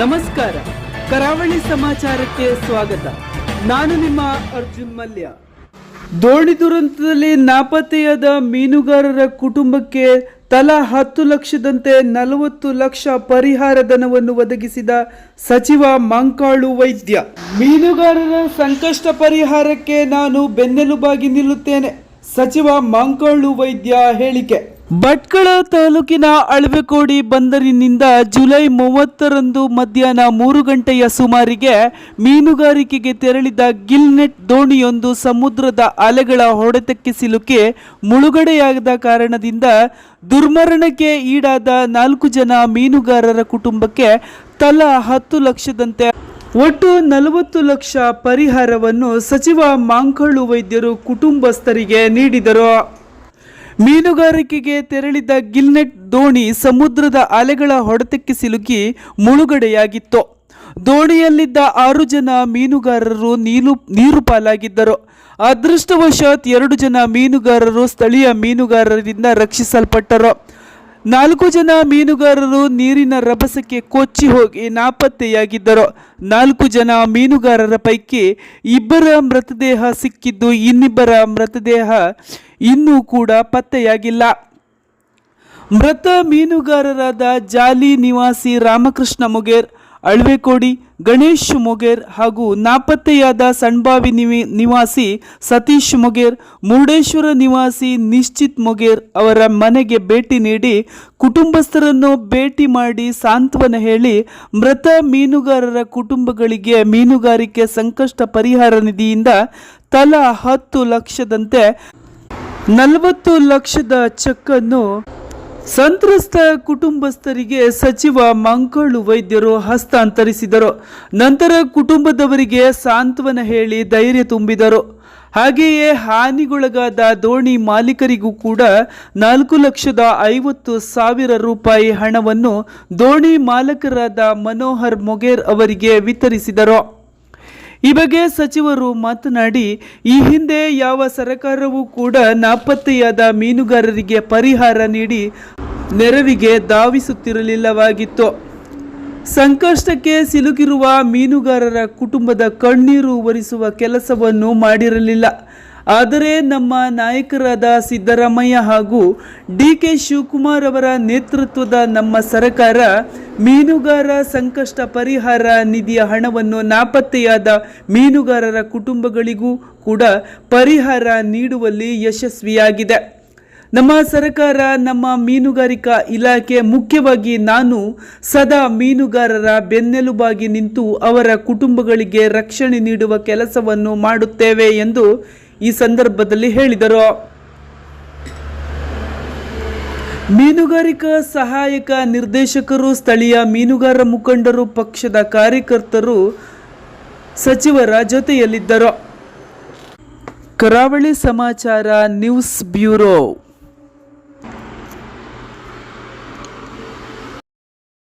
ನಮಸ್ಕಾರ. ಕರಾವಳಿ ಸಮಾಚಾರಕ್ಕೆ ಸ್ವಾಗತ. ನಾನು ನಿಮ್ಮ ಅರ್ಜುನ್ ಮಲ್ಯ. ದೋಣಿ ದುರಂತದಲ್ಲಿ ನಾಪತ್ತೆಯಾದ ಮೀನುಗಾರರ ಕುಟುಂಬಕ್ಕೆ ತಲಾ ಹತ್ತು ಲಕ್ಷದಂತೆ ನಲವತ್ತು ಲಕ್ಷ ಪರಿಹಾರ ಧನವನ್ನು ಒದಗಿಸಿದ ಸಚಿವ ಮಂಕಾಳು ವೈದ್ಯ. ಮೀನುಗಾರರ ಸಂಕಷ್ಟ ಪರಿಹಾರಕ್ಕೆ ನಾನು ಬೆನ್ನೆಲುಬಾಗಿ ನಿಲ್ಲುತ್ತೇನೆ, ಸಚಿವ ಮಂಕಾಳು ವೈದ್ಯ ಹೇಳಿಕೆ. ಭಟ್ಕಳ ತಾಲೂಕಿನ ಅಳವೆಕೋಡಿ ಬಂದರಿನಿಂದ ಜುಲೈ ಮೂವತ್ತರಂದು ಮಧ್ಯಾಹ್ನ ಮೂರು ಗಂಟೆಯ ಸುಮಾರಿಗೆ ಮೀನುಗಾರಿಕೆಗೆ ತೆರಳಿದ ಗಿಲ್ನೆಟ್ ದೋಣಿಯೊಂದು ಸಮುದ್ರದ ಅಲೆಗಳ ಹೊಡೆತಕ್ಕೆ ಸಿಲುಕಿ ಮುಳುಗಡೆಯಾದ ಕಾರಣದಿಂದ ದುರ್ಮರಣಕ್ಕೆ ಈಡಾದ ನಾಲ್ಕು ಜನ ಮೀನುಗಾರರ ಕುಟುಂಬಕ್ಕೆ ತಲಾ ಹತ್ತು ಲಕ್ಷದಂತೆ ಒಟ್ಟು ನಲವತ್ತು ಲಕ್ಷ ಪರಿಹಾರವನ್ನು ಸಚಿವ ಮಾಂಕಳ್ಳು ವೈದ್ಯರು ಕುಟುಂಬಸ್ಥರಿಗೆ ನೀಡಿದರು. ಮೀನುಗಾರಿಕೆಗೆ ತೆರಳಿದ್ದ ಗಿಲ್ನೆಟ್ ದೋಣಿ ಸಮುದ್ರದ ಅಲೆಗಳ ಹೊಡೆತಕ್ಕೆ ಸಿಲುಕಿ ಮುಳುಗಡೆಯಾಗಿತ್ತು. ದೋಣಿಯಲ್ಲಿದ್ದ ಆರು ಜನ ಮೀನುಗಾರರು ನೀರು ನೀರು ಪಾಲಾಗಿದ್ದರು ಅದೃಷ್ಟವಶಾತ್ ಎರಡು ಜನ ಮೀನುಗಾರರು ಸ್ಥಳೀಯ ಮೀನುಗಾರರಿಂದ ರಕ್ಷಿಸಲ್ಪಟ್ಟರು. ನಾಲ್ಕು ಜನ ಮೀನುಗಾರರು ನೀರಿನ ರಭಸಕ್ಕೆ ಕೊಚ್ಚಿ ಹೋಗಿ ನಾಪತ್ತೆಯಾಗಿದ್ದರು. ನಾಲ್ಕು ಜನ ಮೀನುಗಾರರ ಪೈಕಿ ಇಬ್ಬರ ಮೃತದೇಹ ಸಿಕ್ಕಿದ್ದು ಇನ್ನಿಬ್ಬರ ಮೃತದೇಹ ಇನ್ನೂ ಕೂಡ ಪತ್ತೆಯಾಗಿಲ್ಲ. ಮೃತ ಮೀನುಗಾರರಾದ ಜಾಲಿ ನಿವಾಸಿ ರಾಮಕೃಷ್ಣ ಮೊಗೇರ್, ಅಳ್ವೆಕೋಡಿ ಗಣೇಶ್ ಮೊಗೇರ್ ಹಾಗೂ ನಾಪತ್ತೆಯಾದ ಸಣ್ಬಾವಿ ನಿವಿ, ನಿವಾಸಿ ಸತೀಶ್ ಮೊಗೇರ್, ಮುರುಡೇಶ್ವರ ನಿವಾಸಿ ನಿಶ್ಚಿತ್ ಮೊಗೇರ್ ಅವರ ಮನೆಗೆ ಭೇಟಿ ನೀಡಿ ಕುಟುಂಬಸ್ಥರನ್ನು ಭೇಟಿ ಮಾಡಿ ಸಾಂತ್ವನ ಹೇಳಿ ಮೃತ ಮೀನುಗಾರರ ಕುಟುಂಬಗಳಿಗೆ ಮೀನುಗಾರಿಕೆ ಸಂಕಷ್ಟ ಪರಿಹಾರ ನಿಧಿಯಿಂದ ತಲಾ ಹತ್ತು ಲಕ್ಷದಂತೆ ನಲವತ್ತು ಲಕ್ಷದ ಚೆಕ್ಕನ್ನು ಸಂತ್ರಸ್ತ ಕುಟುಂಬಸ್ಥರಿಗೆ ಸಚಿವ ಮಂಕಳು ವೈದ್ಯರು ಹಸ್ತಾಂತರಿಸಿದರು. ನಂತರ ಕುಟುಂಬದವರಿಗೆ ಸಾಂತ್ವನ ಹೇಳಿ ಧೈರ್ಯ ತುಂಬಿದರು. ಹಾಗೆಯೇ ಹಾನಿಗೊಳಗಾದ ದೋಣಿ ಮಾಲೀಕರಿಗೂ ಕೂಡ ನಾಲ್ಕು ಲಕ್ಷದ ಐವತ್ತು ಸಾವಿರ ರೂಪಾಯಿ ಹಣವನ್ನು ದೋಣಿ ಮಾಲಕರಾದ ಮನೋಹರ್ ಮೊಗೇರ್ ಅವರಿಗೆ ವಿತರಿಸಿದರು. ಈ ಬಗ್ಗೆ ಸಚಿವರು ಮಾತನಾಡಿ, ಈ ಹಿಂದೆ ಯಾವ ಸರಕಾರವೂ ಕೂಡ ನಾಪತ್ತೆಯಾದ ಮೀನುಗಾರರಿಗೆ ಪರಿಹಾರ ನೀಡಿ ನೆರವಿಗೆ ಧಾವಿಸುತ್ತಿರಲಿಲ್ಲವಾಗಿತ್ತು. ಸಂಕಷ್ಟಕ್ಕೆ ಸಿಲುಕಿರುವ ಮೀನುಗಾರರ ಕುಟುಂಬದ ಕಣ್ಣೀರು ಒರೆಸುವ ಕೆಲಸವನ್ನು ಮಾಡಿರಲಿಲ್ಲ. ಆದರೆ ನಮ್ಮ ನಾಯಕರಾದ ಸಿದ್ದರಾಮಯ್ಯ ಹಾಗೂ ಡಿ ಕೆ ಶಿವಕುಮಾರ್ ಅವರ ನೇತೃತ್ವದ ನಮ್ಮ ಸರ್ಕಾರ ಮೀನುಗಾರ ಸಂಕಷ್ಟ ಪರಿಹಾರ ನಿಧಿಯ ಹಣವನ್ನು ನಾಪತ್ತೆಯಾದ ಮೀನುಗಾರರ ಕುಟುಂಬಗಳಿಗೂ ಕೂಡ ಪರಿಹಾರ ನೀಡುವಲ್ಲಿ ಯಶಸ್ವಿಯಾಗಿದೆ. ನಮ್ಮ ಸರ್ಕಾರ ನಮ್ಮ ಮೀನುಗಾರಿಕಾ ಇಲಾಖೆ ಮುಖ್ಯವಾಗಿ ನಾನು ಸದಾ ಮೀನುಗಾರರ ಬೆನ್ನೆಲುಬಾಗಿ ನಿಂತು ಅವರ ಕುಟುಂಬಗಳಿಗೆ ರಕ್ಷಣೆ ನೀಡುವ ಕೆಲಸವನ್ನು ಮಾಡುತ್ತೇವೆ ಎಂದು ಈ ಸಂದರ್ಭದಲ್ಲಿ ಹೇಳಿದರು. ಮೀನುಗಾರಿಕಾ ಸಹಾಯಕ ನಿರ್ದೇಶಕರು, ಸ್ಥಳೀಯ ಮೀನುಗಾರ ಮುಖಂಡರು, ಪಕ್ಷದ ಕಾರ್ಯಕರ್ತರು, ಸಚಿವರ ಜೊತೆಯಲ್ಲಿದ್ದರು. ಕರಾವಳಿ ಸಮಾಚಾರ ನ್ಯೂಸ್ ಬ್ಯೂರೋ.